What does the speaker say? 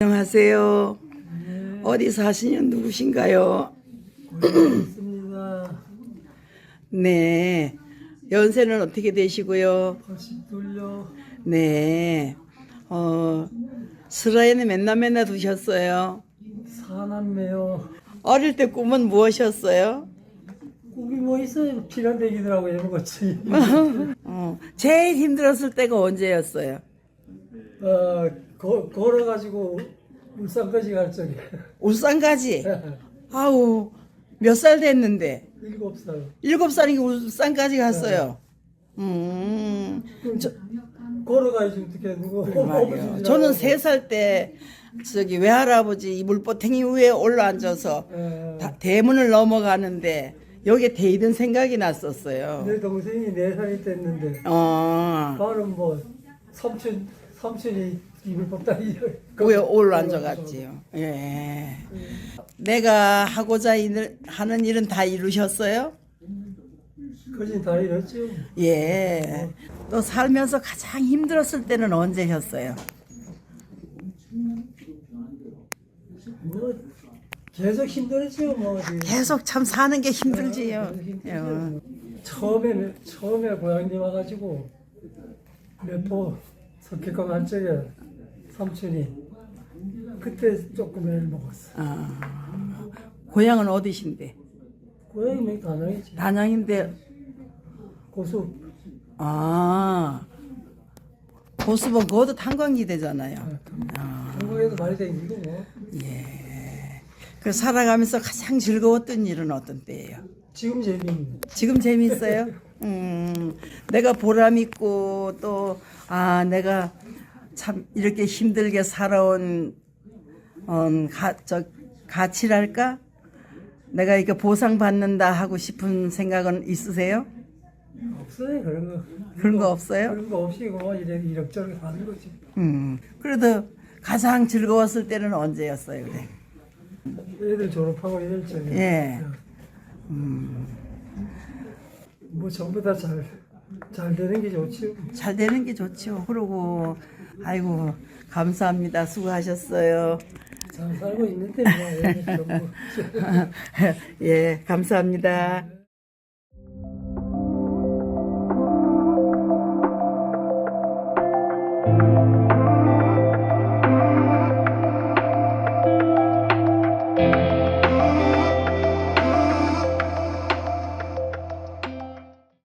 안녕하세요. 어디 사시는 누구신가요? 네. 연세는 어떻게 되시고요? 82요. 네. 어, 스라에는 맨날 맨날 두셨어요. 사남매요. 어릴 때 꿈은 무엇이었어요? 꿈이 뭐 있어요? 필연대기더라고요. 이런 거지. 어, 제일 힘들었을 때가 언제였어요? 어, 거, 걸어가지고 울산까지 갈 적에. 울산까지. 아우, 몇 살 됐는데? 일곱 살. 일곱 살이니까 울산까지 갔어요. 음, 저, 걸어가야지 어떻게 누구 말이요. 저는 세 살 때 저기 외할아버지 이 물보탱이 위에 올라앉아서 어, 다- 대문을 넘어가는데 여기에 대이던 생각이 났었어요. 내 동생이 네 살이 됐는데 어, 바로 뭐 삼촌 삼촌이 입을 뽑다 위에 올라앉아갔지요. 예. 내가 하고자 일- 하는 일은 다 이루셨어요? 거진 다 이랬죠. 예. 또 살면서 가장 힘들었을 때는 언제였어요? 뭐 계속 힘들었죠. 뭐. 계속 참 사는 게 힘들지요. 예. 처음에 처음에 고향님 와가지고 몇포 석회강 한 적에 삼촌이 그때 조금 애를 먹었어. 아, 고향은 어디신데? 고향이 몇 가나이지 단양인데 고수 아 보수본 그것도 탄광기 되잖아요. 아, 한국에도 많이 다니고 뭐 예. 그 살아가면서 가장 즐거웠던 일은 어떤 때예요? 지금 재미있는 지금 재미있어요? 음, 내가 보람 있고 또 아 내가 참 이렇게 힘들게 살아온 어, 가, 저 가치랄까? 내가 이렇게 보상 받는다 하고 싶은 생각은 있으세요? 없어요 그런 거 그런 거 없어요? 그런 거 없이 뭐 이래 이럭저럭 하는 거지. 음, 그래도 가장 즐거웠을 때는 언제였어요, 그래? 애들 졸업하고 이럴 때. 예. 어. 음. 뭐 전부 다 잘, 잘 되는 게 좋지요. 잘 되는 게 좋죠. 그러고, 아이고, 감사합니다. 수고하셨어요. 잘 살고 있는데, 뭐, 애들 전부. 뭐. 예, 감사합니다.